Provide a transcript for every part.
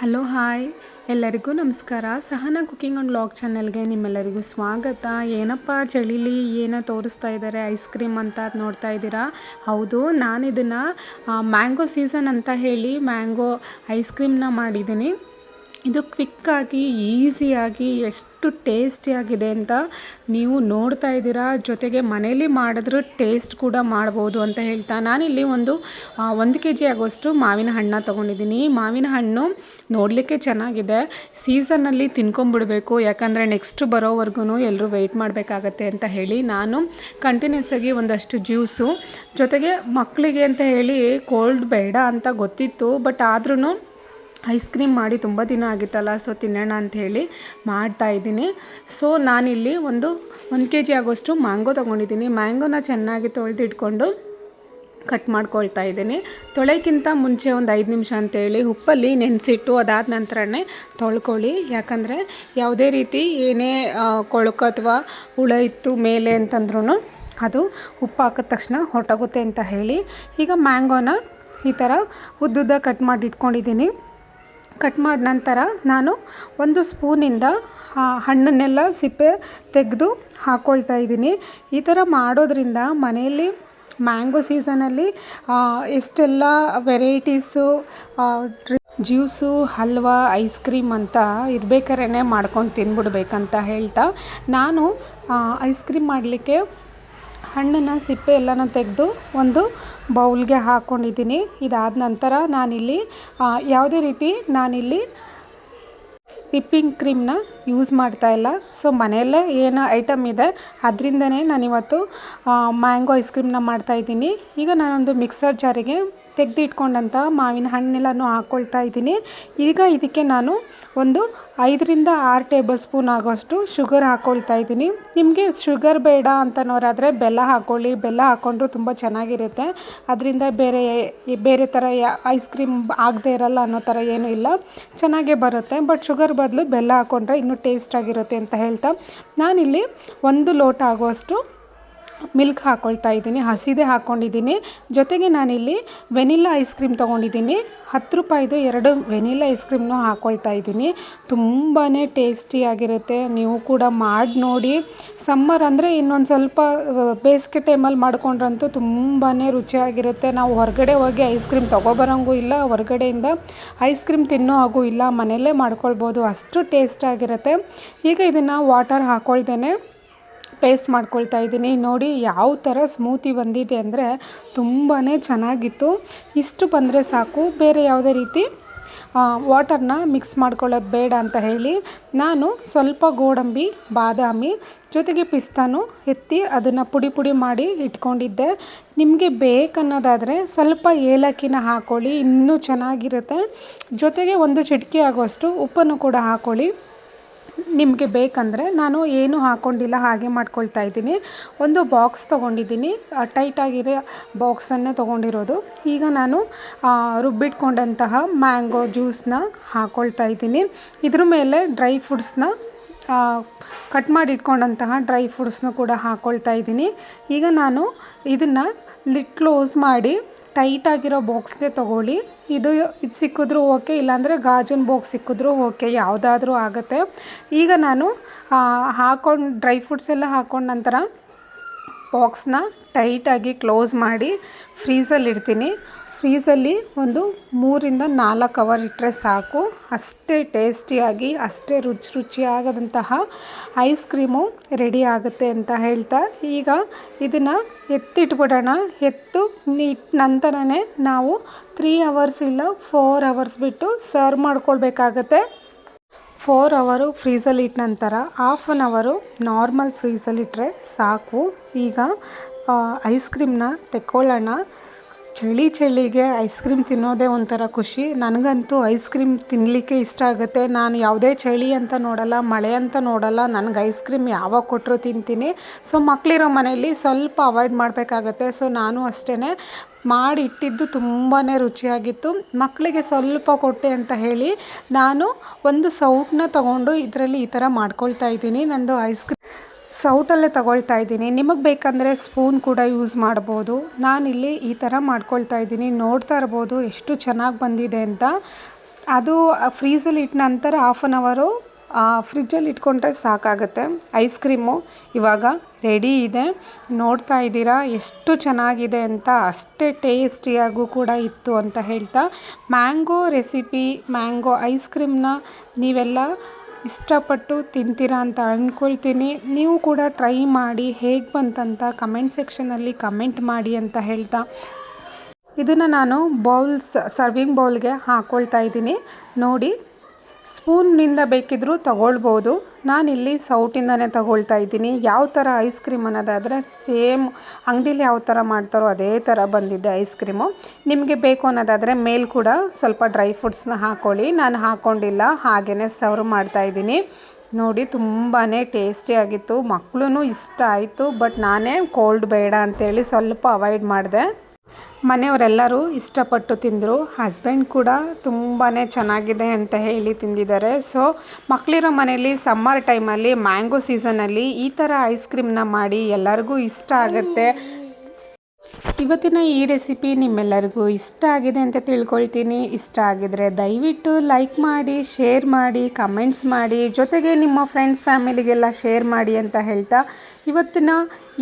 Hello hi. ಎಲ್ಲರಿಗೂ ನಮಸ್ಕಾರ. Sahana cooking and blog ಚಾನಲ್ಗೆ ನಿಮ್ಮೆಲ್ಲರಿಗೂ ಸ್ವಾಗತ. ಏನಪ್ಪ ಚಳಿಲಿ, ಏನೋ ತೋರಿಸ್ತಾ ಇದ್ದಾರೆ ಐಸ್ ಕ್ರೀಮ್ ಅಂತ ನೋಡ್ತಾ ಇದ್ದೀರಾ? ಹೌದು ನಾನು ಇದನ್ನು ಮ್ಯಾಂಗೋ ಸೀಸನ್ ಅಂತ ಹೇಳಿ ಮ್ಯಾಂಗೋ ಐಸ್ ಕ್ರೀಮ್ನ ಮಾಡಿದ್ದೀನಿ. ಇದು ಕ್ವಿಕ್ಕಾಗಿ, ಈಸಿಯಾಗಿ, ಎಷ್ಟು ಟೇಸ್ಟಿಯಾಗಿದೆ ಅಂತ ನೀವು ನೋಡ್ತಾ ಇದ್ದೀರಾ. ಜೊತೆಗೆ ಮನೇಲಿ ಮಾಡಿದ್ರೂ ಟೇಸ್ಟ್ ಕೂಡ ಮಾಡ್ಬೋದು ಅಂತ ಹೇಳ್ತಾ. ನಾನಿಲ್ಲಿ ಒಂದು ಒಂದು ಕೆ ಜಿ ಆಗೋಷ್ಟು ಮಾವಿನ ಹಣ್ಣು ತೊಗೊಂಡಿದ್ದೀನಿ. ಮಾವಿನ ಹಣ್ಣು ನೋಡಲಿಕ್ಕೆ ಚೆನ್ನಾಗಿದೆ. ಸೀಸನ್ನಲ್ಲಿ ತಿನ್ಕೊಂಬಿಡಬೇಕು. ಯಾಕಂದರೆ ನೆಕ್ಸ್ಟ್ ಬರೋವರೆಗೂ ಎಲ್ಲರೂ ವೆಯ್ಟ್ ಮಾಡಬೇಕಾಗತ್ತೆ ಅಂತ ಹೇಳಿ ನಾನು ಕಂಟಿನ್ಯೂಸ್ ಆಗಿ ಒಂದಷ್ಟು ಜ್ಯೂಸು. ಜೊತೆಗೆ ಮಕ್ಕಳಿಗೆ ಅಂತ ಹೇಳಿ ಕೋಲ್ಡ್ ಬೇಡ ಅಂತ ಗೊತ್ತಿತ್ತು. ಬಟ್ ಆದ್ರೂ ಐಸ್ ಕ್ರೀಮ್ ಮಾಡಿ ತುಂಬ ದಿನ ಆಗಿತ್ತಲ್ಲ, ಸೊ ತಿನ್ನೋಣ ಅಂತ ಹೇಳಿ ಮಾಡ್ತಾ ಇದ್ದೀನಿ. ಸೊ ನಾನಿಲ್ಲಿ ಒಂದು ಒಂದು ಕೆ ಜಿ ಆಗೋಷ್ಟು ಮ್ಯಾಂಗೋ ತೊಗೊಂಡಿದ್ದೀನಿ. ಮ್ಯಾಂಗೋನ ಚೆನ್ನಾಗಿ ತೊಳೆದಿಟ್ಕೊಂಡು ಕಟ್ ಮಾಡ್ಕೊಳ್ತಾ ಇದ್ದೀನಿ. ತೊಳೆಕ್ಕಿಂತ ಮುಂಚೆ ಒಂದು ಐದು ನಿಮಿಷ ಅಂತೇಳಿ ಉಪ್ಪಲ್ಲಿ ನೆನೆಸಿಟ್ಟು ಅದಾದ ನಂತರನೇ ತೊಳ್ಕೊಳ್ಳಿ. ಯಾಕಂದರೆ ಯಾವುದೇ ರೀತಿ ಏನೇ ಕೊಳಕು ಅಥವಾ ಹುಳ ಇತ್ತು ಮೇಲೆ ಅಂತಂದ್ರೂ ಅದು ಉಪ್ಪು ಹಾಕಿದ ತಕ್ಷಣ ಹೊರಟೋಗುತ್ತೆ ಅಂತ ಹೇಳಿ ಈಗ ಮ್ಯಾಂಗೋನ ಈ ಥರ ಉದ್ದುದ್ದ ಕಟ್ ಮಾಡಿ ಇಟ್ಕೊಂಡಿದ್ದೀನಿ ಕಟ್ ಮಾಡಿದ ನಂತರ ನಾನು ಒಂದು ಸ್ಪೂನಿಂದ ಹಣ್ಣನ್ನೆಲ್ಲ ಸಿಪ್ಪೆ ತೆಗೆದು ಹಾಕ್ಕೊಳ್ತಾ ಇದ್ದೀನಿ. ಈ ಥರ ಮಾಡೋದ್ರಿಂದ ಮನೆಯಲ್ಲಿ ಮ್ಯಾಂಗೋ ಸೀಸನಲ್ಲಿ ಎಷ್ಟೆಲ್ಲ varieties juice, halwa, ice cream ಅಂತ ಇರ್ಬೇಕಾದ್ರೆ ಮಾಡ್ಕೊಂಡು ತಿನ್ಬಿಡ್ಬೇಕಂತ ಹೇಳ್ತಾ ನಾನು ಐಸ್ ಕ್ರೀಮ್ ಮಾಡಲಿಕ್ಕೆ ಹಣ್ಣಿನ ಸಿಪ್ಪೆ ಎಲ್ಲನ ತೆಗೆದು ಒಂದು ಬೌಲ್ಗೆ ಹಾಕ್ಕೊಂಡಿದ್ದೀನಿ ಇದಾದ ನಂತರ ನಾನಿಲ್ಲಿ ಯಾವುದೇ ರೀತಿ ನಾನಿಲ್ಲಿ ವಿಪ್ಪಿಂಗ್ ಕ್ರೀಮ್ನ ಯೂಸ್ ಮಾಡ್ತಾ ಇಲ್ಲ. ಸೊ, ಮನೆಯಲ್ಲೇ ಏನು ಐಟಮ್ ಇದೆ. ಅದರಿಂದನೇ ನಾನಿವತ್ತು ಮ್ಯಾಂಗೋ ಐಸ್ ಕ್ರೀಮ್ನ ಮಾಡ್ತಾಯಿದ್ದೀನಿ ಈಗ ನಾನೊಂದು ಮಿಕ್ಸರ್ ಜಾರಿಗೆ ತೆಗೆದು ಇಟ್ಕೊಂಡಂಥ ಮಾವಿನ ಹಣ್ಣೆಲ್ಲನೂ ಹಾಕ್ಕೊಳ್ತಾ ಇದ್ದೀನಿ. ಈಗ ಇದಕ್ಕೆ ನಾನು ಒಂದು ಐದರಿಂದ ಆರು ಟೇಬಲ್ ಸ್ಪೂನ್ ಆಗೋಷ್ಟು ಶುಗರ್ ಹಾಕ್ಕೊಳ್ತಾ ಇದ್ದೀನಿ. ನಿಮಗೆ ಶುಗರ್ ಬೇಡ ಅಂತನೋರಾದರೆ ಬೆಲ್ಲ ಹಾಕ್ಕೊಳ್ಳಿ ಬೆಲ್ಲ ಹಾಕ್ಕೊಂಡ್ರು ತುಂಬ ಚೆನ್ನಾಗಿರುತ್ತೆ. ಅದರಿಂದ ಬೇರೆ ಬೇರೆ ಥರ ಐಸ್ ಕ್ರೀಮ್ ಆಗದೆ ಇರಲ್ಲ ಅನ್ನೋ ಥರ ಏನೂ ಇಲ್ಲ. ಚೆನ್ನಾಗೇ ಬರುತ್ತೆ. ಬಟ್ ಶುಗರ್ ಬದಲು ಬೆಲ್ಲ ಹಾಕ್ಕೊಂಡ್ರೆ ಇನ್ನೂ ಟೇಸ್ಟಾಗಿರುತ್ತೆ ಅಂತ ಹೇಳ್ತಾ. ನಾನಿಲ್ಲಿ ಒಂದು ಲೋಟ ಆಗುವಷ್ಟು ಮಿಲ್ಕ್ ಹಾಕ್ಕೊಳ್ತಾ ಇದ್ದೀನಿ, ಹಸಿದೇ ಹಾಕ್ಕೊಂಡಿದ್ದೀನಿ ಜೊತೆಗೆ ನಾನಿಲ್ಲಿ ವೆನಿಲ್ಲಾ ಐಸ್ ಕ್ರೀಮ್ ತೊಗೊಂಡಿದ್ದೀನಿ. ಹತ್ತು ರೂಪಾಯಿದು ಎರಡು ವೆನಿಲ್ಲಾ ಐಸ್ ಕ್ರೀಮ್ನು ಹಾಕ್ಕೊಳ್ತಾ ಇದ್ದೀನಿ. ತುಂಬಾ ಟೇಸ್ಟಿಯಾಗಿರುತ್ತೆ ನೀವು ಕೂಡ ಮಾಡಿ ನೋಡಿ. ಸಮ್ಮರ್ ಅಂದರೆ ಇನ್ನೊಂದು ಸ್ವಲ್ಪ ಬೇಸಿಗೆ ಟೈಮಲ್ಲಿ ಮಾಡ್ಕೊಂಡ್ರಂತೂ ತುಂಬಾ ರುಚಿಯಾಗಿರುತ್ತೆ. ನಾವು ಹೊರಗಡೆ ಹೋಗಿ ಐಸ್ ಕ್ರೀಮ್ ತೊಗೊಬರೋಂಗೂ ಇಲ್ಲ, ಹೊರಗಡೆಯಿಂದ ಐಸ್ ಕ್ರೀಮ್ ತಿನ್ನೋ ಹಾಗೂ ಇಲ್ಲ, ಮನೆಯಲ್ಲೇ ಮಾಡ್ಕೊಳ್ಬೋದು. ಅಷ್ಟು ಟೇಸ್ಟಾಗಿರುತ್ತೆ ಈಗ ಇದನ್ನು ವಾಟರ್ ಹಾಕ್ಕೊಳ್ತೇನೆ ಪೇಸ್ಟ್ ಮಾಡ್ಕೊಳ್ತಾ ಇದ್ದೀನಿ. ನೋಡಿ ಯಾವ ಥರ ಸ್ಮೂತಿ ಬಂದಿದೆ ಅಂದರೆ ತುಂಬಾ ಚೆನ್ನಾಗಿತ್ತು. ಇಷ್ಟು ಬಂದರೆ ಸಾಕು. ಬೇರೆ ಯಾವುದೇ ರೀತಿ ವಾಟರ್ನ ಮಿಕ್ಸ್ ಮಾಡ್ಕೊಳ್ಳೋದು ಬೇಡ ಅಂತ ಹೇಳಿ ನಾನು ಸ್ವಲ್ಪ ಗೋಡಂಬಿ, ಬಾದಾಮಿ ಜೊತೆಗೆ ಪಿಸ್ತಾನು ಎತ್ತಿ ಅದನ್ನು ಪುಡಿ ಪುಡಿ ಮಾಡಿ ಇಟ್ಕೊಂಡಿದ್ದೆ. ನಿಮಗೆ ಬೇಕನ್ನೋದಾದರೆ ಸ್ವಲ್ಪ ಏಲಕ್ಕಿನ ಹಾಕ್ಕೊಳ್ಳಿ ಇನ್ನೂ ಚೆನ್ನಾಗಿರುತ್ತೆ. ಜೊತೆಗೆ ಒಂದು ಚಿಟಿಕೆ ಆಗುವಷ್ಟು ಉಪ್ಪನ್ನು ಕೂಡ ಹಾಕ್ಕೊಳ್ಳಿ ನಿಮಗೆ ಬೇಕಂದರೆ ನಾನು ಏನು ಹಾಕ್ಕೊಂಡಿಲ್ಲ ಹಾಗೆ ಮಾಡ್ಕೊಳ್ತಾ ಇದ್ದೀನಿ. ಒಂದು ಬಾಕ್ಸ್ ತೊಗೊಂಡಿದ್ದೀನಿ. ಟೈಟಾಗಿರೋ ಬಾಕ್ಸನ್ನೇ ತೊಗೊಂಡಿರೋದು. ಈಗ ನಾನು ರುಬ್ಬಿಟ್ಕೊಂಡಂತಹ ಮ್ಯಾಂಗೋ ಜ್ಯೂಸನ್ನ ಹಾಕ್ಕೊಳ್ತಾ ಇದ್ದೀನಿ. ಇದ್ರ ಮೇಲೆ ಡ್ರೈ ಫ್ರೂಟ್ಸ್ನ ಕಟ್ ಮಾಡಿ ಇಟ್ಕೊಂಡಂತಹ ಡ್ರೈ ಫ್ರೂಟ್ಸ್ನ ಕೂಡ ಹಾಕ್ಕೊಳ್ತಾ ಇದ್ದೀನಿ. ಈಗ ನಾನು ಇದನ್ನು ಲಿಟ್ ಕ್ಲೋಸ್ ಮಾಡಿ ಟೈಟಾಗಿರೋ ಬಾಕ್ಸ್ಗೆ ತೊಗೊಳ್ಳಿ. ಇದು ಇದು ಸಿಕ್ಕಿದ್ರೂ ಓಕೆ ಇಲ್ಲಾಂದರೆ ಗಾಜಿನ ಬಾಕ್ಸ್ ಸಿಕ್ಕಿದ್ರೂ ಓಕೆ ಯಾವುದಾದ್ರೂ ಆಗುತ್ತೆ. ಈಗ ನಾನು ಹಾಕೊಂಡು ಡ್ರೈ ಫ್ರೂಟ್ಸ್ ಎಲ್ಲ ಹಾಕೊಂಡ ನಂತರ ಬಾಕ್ಸ್ನ ಟೈಟಾಗಿ ಕ್ಲೋಸ್ ಮಾಡಿ ಫ್ರೀಸಲ್ಲಿ ಇಡ್ತೀನಿ ಫ್ರೀಸಲ್ಲಿ ಒಂದು ಮೂರಿಂದ ನಾಲ್ಕು ಅವರ್ ಇಟ್ಟರೆ ಸಾಕು. ಅಷ್ಟೇ ಟೇಸ್ಟಿಯಾಗಿ, ಅಷ್ಟೇ ರುಚಿ ರುಚಿಯಾಗದಂತಹ ಐಸ್ ಕ್ರೀಮು ರೆಡಿ ಆಗುತ್ತೆ ಅಂತ ಹೇಳ್ತಾ. ಈಗ ಇದನ್ನು ಎತ್ತಿಟ್ಬಿಡೋಣ. ಎತ್ತು ಇಟ್ಟ ನಂತರನೇ ನಾವು ತ್ರೀ ಅವರ್ಸ್ ಇಲ್ಲ ಫೋರ್ ಅವರ್ಸ್ ಬಿಟ್ಟು ಸರ್ವ್ ಮಾಡ್ಕೊಳ್ಬೇಕಾಗತ್ತೆ. ಫೋರ್ ಅವರು ಫ್ರೀಸಲ್ಲಿ ಇಟ್ಟ ನಂತರ ಹಾಫ್ ಆನ್ ಅವರು ನಾರ್ಮಲ್ ಫ್ರೀಸಲ್ಲಿ ಇಟ್ಟರೆ ಸಾಕು. ಈಗ ಐಸ್ ಕ್ರೀಮ್ನ ತೆಕ್ಕೊಳ್ಳೋಣ. ಚಳಿ ಚಳಿಗೆ ಐಸ್ ಕ್ರೀಮ್ ತಿನ್ನೋದೇ ಒಂಥರ ಖುಷಿ. ನನಗಂತೂ ಐಸ್ ಕ್ರೀಮ್ ತಿನ್ನಲಿಕ್ಕೆ ಇಷ್ಟ ಆಗುತ್ತೆ. ನಾನು ಯಾವುದೇ ಚಳಿ ಅಂತ ನೋಡಲ್ಲ, ಮಳೆ ಅಂತ ನೋಡಲ್ಲ. ನನಗೆ ಐಸ್ ಕ್ರೀಮ್ ಯಾವಾಗ ಕೊಟ್ಟರು ತಿಂತೀನಿ. ಸೊ ಮಕ್ಕಳಿರೋ ಮನೆಯಲ್ಲಿ ಸ್ವಲ್ಪ ಅವಾಯ್ಡ್ ಮಾಡಬೇಕಾಗತ್ತೆ. ಸೊ ನಾನು ಅಷ್ಟೇ ಮಾಡಿ ಇಟ್ಟಿದ್ದು ತುಂಬಾ ರುಚಿಯಾಗಿತ್ತು. ಮಕ್ಕಳಿಗೆ ಸ್ವಲ್ಪ ಕೊಟ್ಟೆ ಅಂತ ಹೇಳಿ ನಾನು ಒಂದು ಸೌಟನ್ನ ತಗೊಂಡು ಇದರಲ್ಲಿ ಈ ಥರ ಮಾಡ್ಕೊಳ್ತಾ ಇದ್ದೀನಿ. ನಂದು ಐಸ್ ಕ್ರೀಮ್ ಸೌಟಲ್ಲೇ ತಗೊಳ್ತಾ ಇದ್ದೀನಿ. ನಿಮಗೆ ಬೇಕಂದರೆ ಸ್ಪೂನ್ ಕೂಡ ಯೂಸ್ ಮಾಡ್ಬೋದು. ನಾನಿಲ್ಲಿ ಈ ಥರ ಮಾಡ್ಕೊಳ್ತಾ ಇದ್ದೀನಿ. ನೋಡ್ತಾ ಇರ್ಬೋದು ಎಷ್ಟು ಚೆನ್ನಾಗಿ ಬಂದಿದೆ ಅಂತ. ಅದು ಫ್ರೀಸಲ್ಲಿ ಇಟ್ಟ ನಂತರ ಹಾಫ್ ಆನ್ ಅವರು ಫ್ರಿಜ್ಜಲ್ಲಿ ಇಟ್ಕೊಂಡ್ರೆ ಸಾಕಾಗುತ್ತೆ. ಐಸ್ ಕ್ರೀಮು ಇವಾಗ ರೆಡಿ ಇದೆ. ನೋಡ್ತಾ ಇದ್ದೀರಾ? ಎಷ್ಟು ಚೆನ್ನಾಗಿದೆ ಅಂತ. ಅಷ್ಟೇ ಟೇಸ್ಟಿಯಾಗೂ ಕೂಡ ಇತ್ತು ಅಂತ ಹೇಳ್ತಾ. ಮ್ಯಾಂಗೋ ರೆಸಿಪಿ ಮ್ಯಾಂಗೋ ಐಸ್ ಕ್ರೀಮ್ನ ನೀವೆಲ್ಲ ಇಷ್ಟಪಟ್ಟು ತಿಂತೀರಾ ಅಂತ ಅಂದ್ಕೊಳ್ತೀನಿ ನೀವು ಕೂಡ ಟ್ರೈ ಮಾಡಿ, ಹೇಗೆ ಬಂತಂತ ಕಮೆಂಟ್ ಸೆಕ್ಷನಲ್ಲಿ ಕಮೆಂಟ್ ಮಾಡಿ ಅಂತ ಹೇಳ್ತಾ. ಇದನ್ನು ನಾನು ಬೌಲ್ಸ್, ಸರ್ವಿಂಗ್ ಬೌಲ್ಗೆ ಹಾಕ್ಕೊಳ್ತಾ ಇದ್ದೀನಿ. ನೋಡಿ ಸ್ಪೂನ್ನಿಂದ ಬೇಕಿದ್ದರೂ ತಗೊಳ್ಬೋದು. ನಾನಿಲ್ಲಿ ಸೌಟಿಂದನೇ ತಗೊಳ್ತಾ ಇದ್ದೀನಿ. ಯಾವ ಥರ ಐಸ್ ಕ್ರೀಮ್ ಅನ್ನೋದಾದರೆ ಸೇಮ್ ಅಂಗಡೀಲಿ ಯಾವ ಥರ ಮಾಡ್ತಾರೋ ಅದೇ ಥರ ಬಂದಿದೆ ಐಸ್ ಕ್ರೀಮು ನಿಮಗೆ ಬೇಕು ಅನ್ನೋದಾದರೆ ಮೇಲೆ ಕೂಡ ಸ್ವಲ್ಪ ಡ್ರೈ ಫ್ರೂಟ್ಸ್ನ ಹಾಕ್ಕೊಳ್ಳಿ ನಾನು ಹಾಕ್ಕೊಂಡಿಲ್ಲ ಹಾಗೆಯೇ ಸರ್ವ್ ಮಾಡ್ತಾ ಇದ್ದೀನಿ. ನೋಡಿ ತುಂಬಾ ಟೇಸ್ಟಿಯಾಗಿತ್ತು ಮಕ್ಕಳು ಇಷ್ಟ ಆಯಿತು ಬಟ್ ನಾನೇ ಕೋಲ್ಡ್ ಬೇಡ ಅಂತೇಳಿ ಸ್ವಲ್ಪ ಅವಾಯ್ಡ್ ಮಾಡಿದೆ. ಮನೆಯವರೆಲ್ಲರೂ ಇಷ್ಟಪಟ್ಟು ತಿಂದರು. ಹಸ್ಬೆಂಡ್ ಕೂಡ ತುಂಬಾ ಚೆನ್ನಾಗಿದೆ ಅಂತ ಹೇಳಿ ತಿಂದಿದ್ದಾರೆ. ಸೊ ಮಕ್ಕಳಿರೋ ಮನೇಲಿ ಸಮ್ಮರ್ ಟೈಮಲ್ಲಿ ಮ್ಯಾಂಗೋ ಸೀಸನಲ್ಲಿ ಈ ಥರ ಐಸ್ ಕ್ರೀಮ್ನ ಮಾಡಿ ಎಲ್ಲರಿಗೂ ಇಷ್ಟ ಆಗುತ್ತೆ. ಇವತ್ತಿನ ಈ ರೆಸಿಪಿ ನಿಮ್ಮೆಲ್ಲರಿಗೂ ಇಷ್ಟ ಆಗಿದೆ ಅಂತ ತಿಳ್ಕೊಳ್ತೀನಿ. ಇಷ್ಟ ಆಗಿದರೆ ದಯವಿಟ್ಟು ಲೈಕ್ ಮಾಡಿ ಶೇರ್ ಮಾಡಿ ಕಮೆಂಟ್ಸ್ ಮಾಡಿ. ಜೊತೆಗೆ ನಿಮ್ಮ ಫ್ರೆಂಡ್ಸ್ ಫ್ಯಾಮಿಲಿಗೆಲ್ಲ ಶೇರ್ ಮಾಡಿ ಅಂತ ಹೇಳ್ತಾ ಇವತ್ತಿನ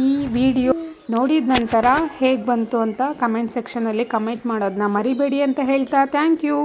ಈ ವಿಡಿಯೋ ನೋಡಿದ ನಂತರ ಹೇಗೆ ಬಂತು ಅಂತ ಕಮೆಂಟ್ ಸೆಕ್ಷನಲ್ಲಿ ಕಮೆಂಟ್ ಮಾಡೋದನ್ನ ಮರಿಬೇಡಿ ಅಂತ ಹೇಳ್ತಾ ಥ್ಯಾಂಕ್ ಯು